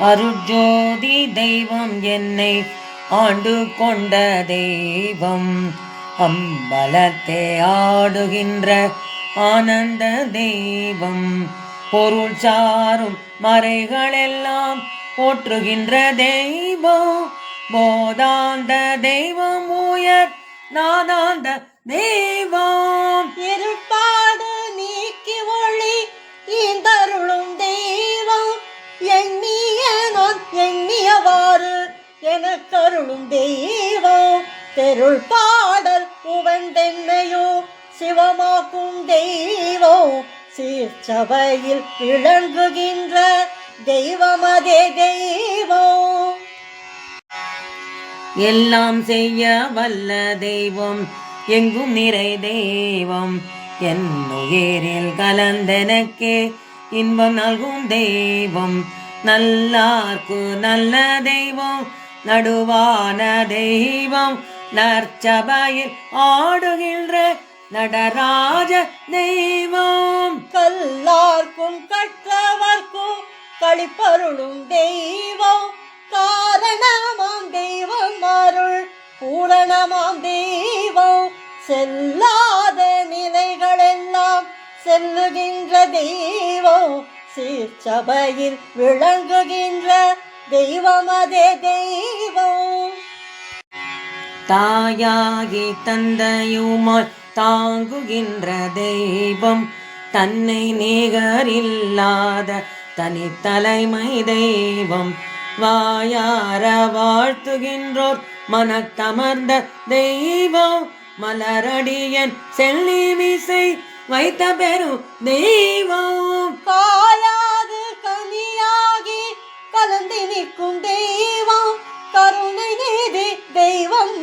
அருஜோதி தெய்வம் என்னை ஆண்டு கொண்ட தெய்வம். அம்பலத்தை ஆடுகின்ற ஆனந்த தெய்வம். பொருள் சாரும் மறைகளெல்லாம் போற்றுகின்ற தெய்வம். போதாந்த தெய்வம் உயர் நாதாந்த தெய்வம். என கருளும் தெய்வம் தெருள் பாடல் உவந்தென்னையோ சிவமாக்கும் தெய்வம் சீர்ச்சபையில் விளங்குகின்ற தெய்வமதே தெய்வம் எல்லாம் செய்ய வல்ல தெய்வம் எங்கும் நிறை தெய்வம். என் உயிரில் கலந்தனக்கே இன்பம் நல்கும் தெய்வம். நல்லார்க்கு நல்ல தெய்வம் நடுவான தெய்வம் நற்சபையில் ஆடுகின்ற நடராஜ தெய்வம். கல்லார்க்கும் கற்றவர்க்கும் களிப்பருளும் தெய்வம். காரணமாம் தெய்வம் அருள் பூரணமாம் தெய்வம். செல்லாத நிலைகளெல்லாம் செல்லுகின்ற தெய்வம். சீர்ச்சபையில் விளங்குகின்ற தெய்வம் அதே தெய்வம். தாயாகி தந்தையுமாய் தாங்குகின்ற தெய்வம் தன்னை நிகரில்லாத தலைமை தெய்வம். வாயார வாழ்த்துகின்றோர் மனத்தமர்ந்த தெய்வம். மலரடியன் செல்லி விசை வைத்த பெரும் தெய்வம்.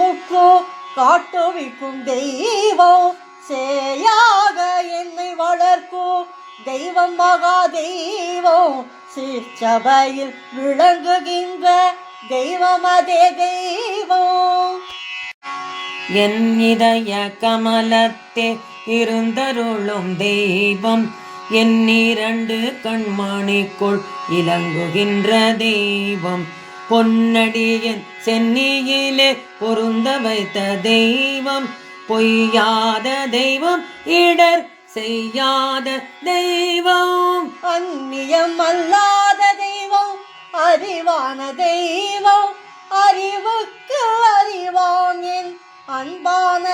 தெய்வம் முற்றோ காட்டுவிக்கும் தெய்வம் சேயாக என்னை வளர்க்கும் தெய்வம் மகா தெய்வம் சிற்சபையில் விளங்குகின்ற தெய்வம் அதே தெய்வம் என் இதய கமலத்தே இருந்தருளும் தெய்வம் என் இரண்டு கண்மணிக்குள் இலங்குகின்ற தெய்வம். பொன்னடியின் சென்னியிலே பொருந்த வைத்த தெய்வம் பொய்யாத தெய்வம் இடர் செய்யாத தெய்வம். அந்நியம் அல்லாத தெய்வம் அறிவான தெய்வம் அறிவுக்கு அறிவான் என் அன்பான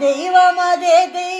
தெய்வம் சிற்சபையில்